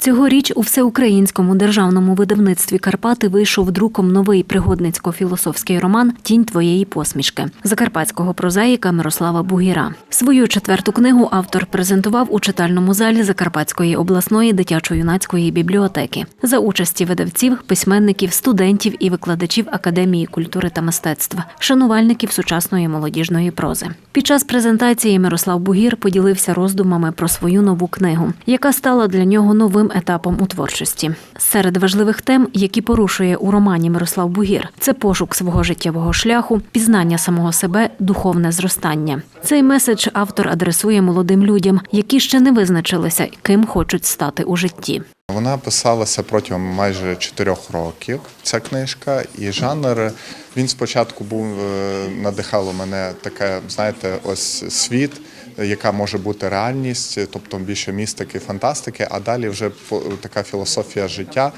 Цьогоріч у всеукраїнському державному видавництві Карпати вийшов друком новий пригодницько-філософський роман Тінь твоєї посмішки закарпатського прозаїка Мирослава Бугіра. Свою четверту книгу автор презентував у читальному залі Закарпатської обласної дитячо-юнацької бібліотеки за участі видавців, письменників, студентів і викладачів Академії культури та мистецтва, шанувальників сучасної молодіжної прози. Під час презентації Мирослав Бугір поділився роздумами про свою нову книгу, яка стала для нього новим етапом у творчості. Серед важливих тем, які порушує у романі Мирослав Бугір, це пошук свого життєвого шляху, пізнання самого себе, духовне зростання. Цей меседж автор адресує молодим людям, які ще не визначилися, ким хочуть стати у житті. Вона писалася протягом майже чотирьох років. Ця книжка, і жанр він спочатку був е, надихало мене таке, знаєте, ось світ, яка може бути реальність, тобто більше містики, фантастики, а далі вже така філософія життя,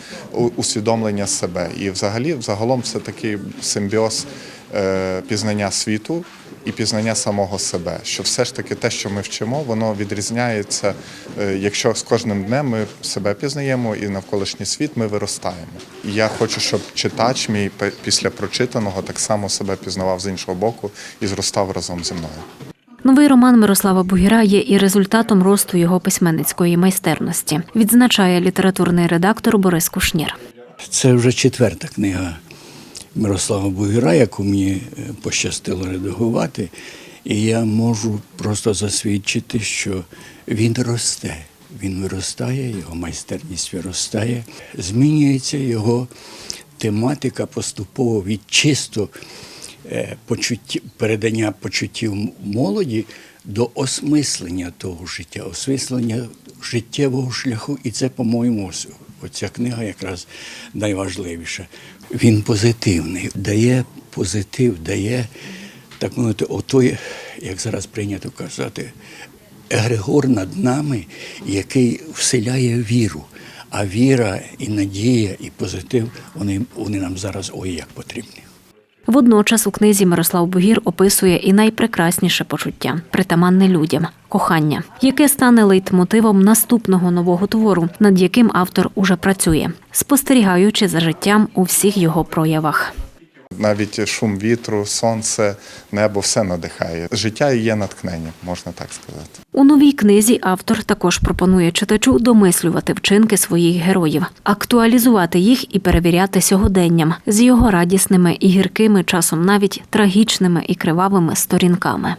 усвідомлення себе. І взагалі, взагалом, це такий симбіоз е, пізнання світу і пізнання самого себе. Що все ж таки те, що ми вчимо, воно відрізняється, е, якщо з кожним днем ми себе пізнаємо і навколишній світ ми виростаємо. І я хочу, щоб читач мій після прочитаного так само себе пізнавав з іншого боку і зростав разом зі мною. Новий роман Мирослава Бугіра є і результатом росту його письменницької майстерності, відзначає літературний редактор Борис Кушнір. Це вже четверта книга Мирослава Бугіра, яку мені е, пощастило редагувати. І я можу просто засвідчити, що він росте. Він виростає, його майстерність виростає, змінюється його тематика поступово від чисто е, почутті, передання почуттів молоді до осмислення того життя, осмислення життєвого шляху. І це, по-моєму, оця книга якраз найважливіша. Він позитивний, дає позитив, дає так мовити, отой, як зараз прийнято казати, егрегор над нами, який вселяє віру. А віра і надія, і позитив вони, вони нам зараз ой як потрібні. Водночас у книзі Мирослав Бугір описує і найпрекрасніше почуття притаманне людям кохання, яке стане лейтмотивом наступного нового твору, над яким автор уже працює, спостерігаючи за життям у всіх його проявах. Навіть шум вітру, сонце, небо все надихає. Життя є натхнення, можна так сказати. У новій книзі автор також пропонує читачу домислювати вчинки своїх героїв, актуалізувати їх і перевіряти сьогоденням з його радісними і гіркими, часом навіть трагічними і кривавими сторінками.